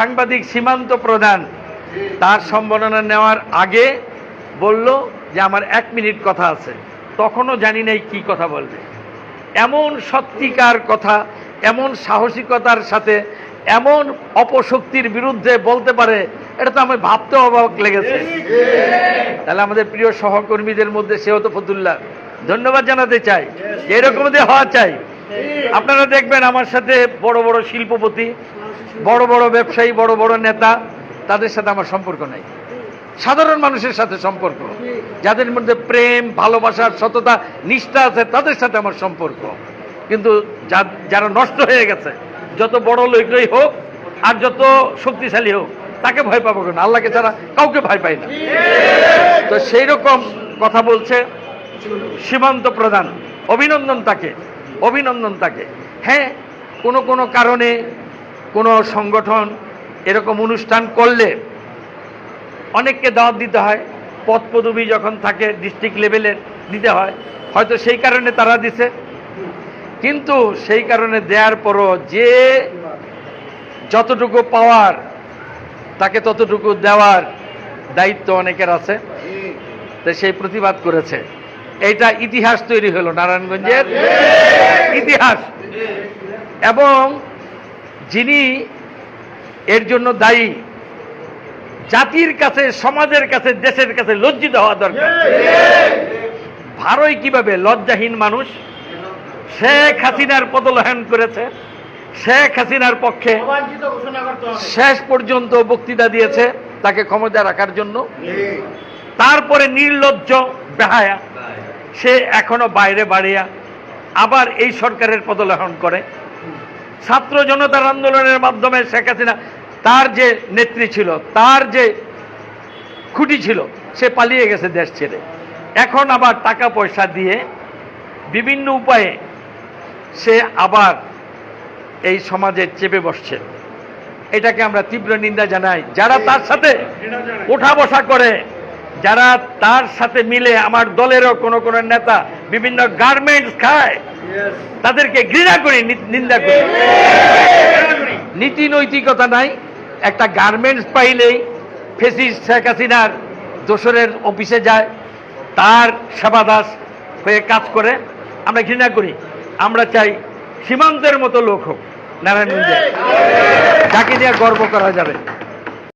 সাংবাদিক সীমান্ত প্রধান তার সম্বর্ণনা নেওয়ার আগে বলল যে আমার এক মিনিট কথা আছে। তখনও জানি নাই কি কথা বলবে। এমন সত্যিকার কথা, এমন সাহসিকতার সাথে, এমন অপশক্তির বিরুদ্ধে বলতে পারে, এটা তো আমি ভাবতে অবাক লেগেছে। তাহলে আমাদের প্রিয় সহকর্মীদের মধ্যে সেও তো ফতুল্লাহ। ধন্যবাদ জানাতে চাই। এরকম হওয়া চাই। আপনারা দেখবেন আমার সাথে বড় বড় শিল্পপতি বড় বড় ব্যবসায়ী, বড় বড় নেতা, তাদের সাথে আমার সম্পর্ক নাই। সাধারণ মানুষের সাথে সম্পর্ক। যাদের মধ্যে প্রেম ভালোবাসার সততা, নিষ্ঠা আছে, তাদের সাথে আমার সম্পর্ক। কিন্তু যারা নষ্ট হয়ে গেছে, যত বড় লোকই হোক আর যত শক্তিশালী হোক, তাকে ভয় পাবো কেন? আল্লাহকে ছাড়া কাউকে ভয় পাই না। তো সেই রকম কথা বলছে সীমান্ত প্রধান। অভিনন্দন তাকে অভিনন্দন তাকে। হ্যাঁ কোনো কোনো কারণে কোনো সংগঠন এরকম অনুষ্ঠান করলে অনেককে দাওয়াত দিতে হয় পদ পদবি যখন থাকে ডিস্ট্রিক্ট লেভেলের দিতে হয়, হয়তো সেই কারণে তারা দিছে। কিন্তু সেই কারণে দেওয়ার পরও যে যতটুকু পাওয়ার, তাকে ততটুকু দেওয়ার দায়িত্ব অনেকের আছে। তো সেই প্রতিবাদ করেছে। এইটা ইতিহাস তৈরি হলো নারায়ণগঞ্জের ইতিহাস। এবং যিনি এর জন্য দায়ী, জাতির কাছে, সমাজের কাছে, দেশের কাছে লজ্জিত হওয়া দরকার। ভারই কীভাবে লজ্জাহীন মানুষ? শেখ হাসিনার পদলহন করেছে, শেখ হাসিনার পক্ষে শেষ পর্যন্ত বক্তৃতা দিয়েছে তাকে ক্ষমতা রাখার জন্য। তারপরে নির্লজ্জ, বেহায়া, সে এখনও বাইরে বাড়িয়া আবার এই সরকারের পদলাহন করে। ছাত্র জনতার আন্দোলনের মাধ্যমে শেখ হাসিনা তার যে নেত্রী ছিল, তার যে খুঁটি ছিল, সে পালিয়ে গেছে দেশ ছেড়ে। এখন আবার টাকা পয়সা দিয়ে বিভিন্ন উপায়ে সে আবার এই সমাজে চেপে বসছে। এটাকে আমরা তীব্র নিন্দা জানাই। যারা তার সাথে ওঠা বসা করে, যারা তার সাথে মিলে আমার দলেরও কোনো কোনো নেতা বিভিন্ন গার্মেন্টস খায় তাদেরকে ঘৃণা করি নিন্দা করি। নীতি নৈতিকতা নাই, একটা গার্মেন্টস পাইলেই ফেসিস শেখ হাসিনার দোসরের অফিসে যায়, তার সেবাদাস হয়ে কাজ করে। আমরা ঘৃণা করি, আমরা চাই সীমান্তের মতো লোক হোক নারায়ণগঞ্জে যাকে নিয়ে গর্ব করা যাবে।